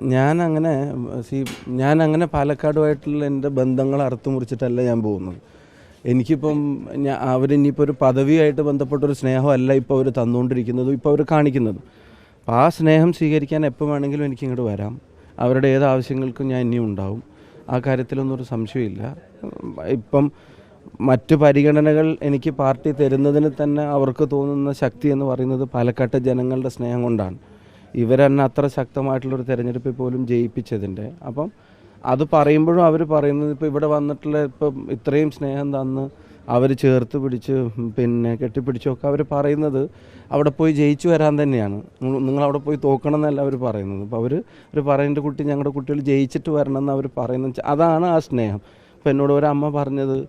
ഞാൻ അങ്ങനെ സി ഞാൻ അങ്ങനെ പാലക്കാടുമായിട്ടുള്ള എന്റെ ബന്ധങ്ങൾ അറുത്തു മുറിച്ചിട്ടല്ല ഞാൻ പോകുന്നത്. എനിക്കിപ്പം ഞാൻ അവരിനിയിപ്പോൾ ഒരു പദവിയായിട്ട് ബന്ധപ്പെട്ടൊരു സ്നേഹമല്ല ഇപ്പോൾ അവർ തന്നുകൊണ്ടിരിക്കുന്നതും ഇപ്പോൾ അവർ കാണിക്കുന്നതും. അപ്പോൾ ആ സ്നേഹം സ്വീകരിക്കാൻ എപ്പോൾ വേണമെങ്കിലും എനിക്ക് ഇങ്ങോട്ട് വരാം. അവരുടെ ഏത് ആവശ്യങ്ങൾക്കും ഞാൻ ഇനിയും ഉണ്ടാവും. ആ കാര്യത്തിലൊന്നും ഒരു സംശയമില്ല. ഇപ്പം മറ്റ് പരിഗണനകൾ എനിക്ക് പാർട്ടി തരുന്നതിന് തന്നെ അവർക്ക് തോന്നുന്ന ശക്തി എന്ന് പറയുന്നത് പാലക്കാട്ടെ ജനങ്ങളുടെ സ്നേഹം കൊണ്ടാണ്. ഇവരെന്നെ അത്ര ശക്തമായിട്ടുള്ളൊരു തെരഞ്ഞെടുപ്പിൽ പോലും ജയിപ്പിച്ചതിന്റെ. അപ്പം അത് പറയുമ്പോഴും അവർ പറയുന്നത് ഇപ്പോൾ ഇവിടെ വന്നിട്ടുള്ള ഇപ്പം ഇത്രയും സ്നേഹം തന്ന് അവർ ചേർത്ത് പിടിച്ച് പിന്നെ കെട്ടിപ്പിടിച്ചൊക്കെ അവർ പറയുന്നത് അവിടെ പോയി ജയിച്ചു വരാൻ തന്നെയാണ്. നിങ്ങൾ- അവിടെ പോയി തോക്കണം എന്നല്ല അവർ പറയുന്നത്. അപ്പോൾ അവർ അവർ പറയുന്ന കുട്ടി ഞങ്ങളുടെ കുട്ടികൾ ജയിച്ചിട്ട് വരണം എന്ന് അവർ പറയുന്നത് അതാണ് ആ സ്നേഹം. ഇപ്പം എന്നോട് ഒരു അമ്മ പറഞ്ഞത്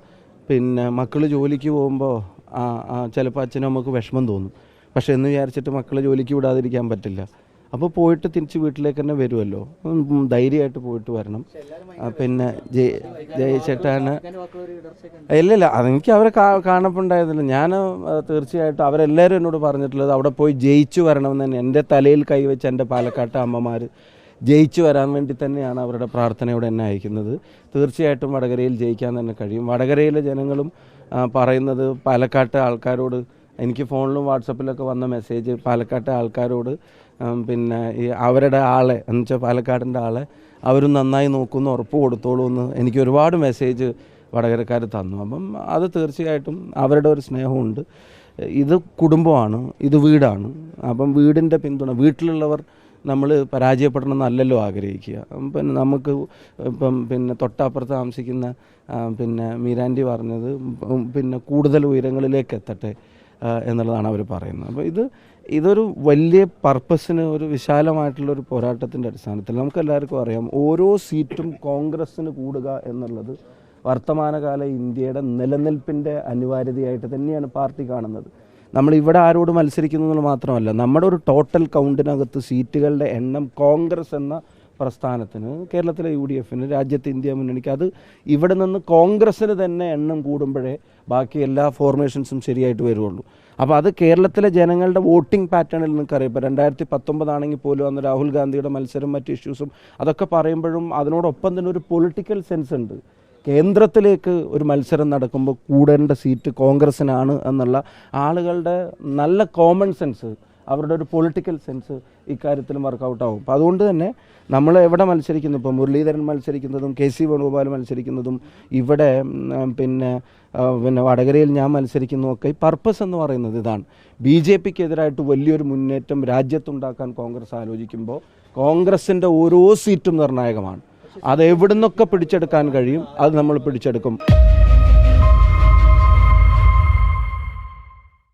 പിന്നെ മക്കൾ ജോലിക്ക് പോകുമ്പോൾ ചിലപ്പോൾ അച്ഛനും അമ്മയ്ക്ക് വിഷമം തോന്നും. പക്ഷേ എന്ന് വിചാരിച്ചിട്ട് മക്കളെ ജോലിക്ക് വിടാതിരിക്കാൻ പറ്റില്ല. അപ്പോൾ പോയിട്ട് തിരിച്ച് വീട്ടിലേക്ക് തന്നെ വരുമല്ലോ. ധൈര്യമായിട്ട് പോയിട്ട് വരണം. പിന്നെ ജയ ജയിച്ചിട്ടാണ് ഇല്ല ഇല്ല. അതെനിക്ക് അവരെ കാണപ്പുണ്ടായിരുന്നില്ല. ഞാൻ തീർച്ചയായിട്ടും അവരെല്ലാവരും എന്നോട് പറഞ്ഞിട്ടുള്ളത് അവിടെ പോയി ജയിച്ചു വരണമെന്ന് തന്നെ. എന്റെ തലയിൽ കൈവച്ച് എന്റെ പാലക്കാട്ടെ അമ്മമാർ ജയിച്ചു വരാൻ വേണ്ടി തന്നെയാണ് അവരുടെ പ്രാർത്ഥനയോടെ എന്നെ അയക്കുന്നത്. തീർച്ചയായിട്ടും വടകരയിൽ ജയിക്കാൻ തന്നെ കഴിയും. വടകരയിലെ ജനങ്ങളും പറയുന്നത് പാലക്കാട്ടെ ആൾക്കാരോട് എനിക്ക് ഫോണിലും വാട്സപ്പിലൊക്കെ വന്ന മെസ്സേജ് പാലക്കാട്ടെ ആൾക്കാരോട് പിന്നെ ഈ അവരുടെ ആളെ എന്ന് വെച്ചാൽ പാലക്കാടിന്റെ ആളെ അവരും നന്നായി നോക്കുമെന്ന് ഉറപ്പ് കൊടുത്തോളൂ എന്ന് എനിക്ക് ഒരുപാട് മെസ്സേജ് വടകരക്കാർ തന്നു. അപ്പം അത് തീർച്ചയായിട്ടും അവരുടെ ഒരു സ്നേഹമുണ്ട്. ഇത് കുടുംബമാണ് ഇത് വീടാണ്. അപ്പം വീടിന്റെ പിന്തുണ വീട്ടിലുള്ളവർ നമ്മൾ പരാജയപ്പെടണം എന്നല്ലല്ലോ ആഗ്രഹിക്കുക. പിന്നെ നമുക്ക് ഇപ്പം പിന്നെ തൊട്ടപ്പുറത്ത് താമസിക്കുന്ന പിന്നെ മീരാൻഡി പറഞ്ഞത് പിന്നെ കൂടുതൽ ഉയരങ്ങളിലേക്ക് എത്തട്ടെ. എന്നുള്ളതാണ് അവർ പറയുന്നത്. അപ്പോൾ ഇത് ഇതൊരു വലിയ പർപ്പസിന് ഒരു വിശാലമായിട്ടുള്ള ഒരു പോരാട്ടത്തിന്റെ അടിസ്ഥാനത്തിൽ നമുക്ക് എല്ലാവർക്കും അറിയാം ഓരോ സീറ്റും കോൺഗ്രസ്സിന് കൂടുക എന്നുള്ളത് വർത്തമാനകാല ഇന്ത്യയുടെ നിലനിൽപ്പിന്റെ അനിവാര്യതയായിട്ട് തന്നെയാണ് പാർട്ടി കാണുന്നത്. നമ്മൾ ഇവിടെ ആരോട് മത്സരിക്കുന്നു മാത്രമല്ല നമ്മുടെ ഒരു ടോട്ടൽ കൗണ്ടിനകത്ത് സീറ്റുകളുടെ എണ്ണം കോൺഗ്രസ് എന്ന പ്രസ്ഥാനത്തിന് കേരളത്തിലെ യു ഡി എഫിന് രാജ്യത്തെ ഇന്ത്യ മുന്നണിക്ക് അത് ഇവിടെ നിന്ന് കോൺഗ്രസ്സിന് തന്നെ എണ്ണം കൂടുമ്പോഴേ ബാക്കി എല്ലാ ഫോർമേഷൻസും ശരിയായിട്ട് വരുള്ളൂ അപ്പോൾ അത് കേരളത്തിലെ ജനങ്ങളുടെ വോട്ടിംഗ് പാറ്റേണിൽ നിങ്ങൾക്കറിയാം. ഇപ്പോൾ രണ്ടായിരത്തി പത്തൊമ്പതാണെങ്കിൽ പോലും അന്ന് രാഹുൽ ഗാന്ധിയുടെ മത്സരം മറ്റ് ഇഷ്യൂസും അതൊക്കെ പറയുമ്പോഴും അതിനോടൊപ്പം തന്നെ ഒരു പൊളിറ്റിക്കൽ സെൻസ് ഉണ്ട്. കേന്ദ്രത്തിലേക്ക് ഒരു മത്സരം നടക്കുമ്പോൾ കൂടേണ്ട സീറ്റ് കോൺഗ്രസ്സിനാണ് എന്നുള്ള ആളുകളുടെ നല്ല കോമൺ സെൻസ് അവരുടെ ഒരു പൊളിറ്റിക്കൽ സെൻസ് ഇക്കാര്യത്തിലും ആകും അപ്പോൾ അതുകൊണ്ട് തന്നെ നമ്മൾ എവിടെ മത്സരിക്കുന്നു? ഇപ്പോൾ മുരളീധരൻ മത്സരിക്കുന്നതും കെ സി വേണുഗോപാൽ മത്സരിക്കുന്നതും ഇവിടെ പിന്നെ പിന്നെ വടകരയിൽ ഞാൻ മത്സരിക്കുന്നതൊക്കെ ഈ പർപ്പസ് എന്ന് പറയുന്നത് ഇതാണ്. ബി ജെ പിക്ക് എതിരായിട്ട് വലിയൊരു മുന്നേറ്റം രാജ്യത്തുണ്ടാക്കാൻ കോൺഗ്രസ് ആലോചിക്കുമ്പോൾ കോൺഗ്രസിന്റെ ഓരോ സീറ്റും നിർണായകമാണ്. അത് എവിടുന്നൊക്കെ പിടിച്ചെടുക്കാൻ കഴിയും അത് നമ്മൾ പിടിച്ചെടുക്കും.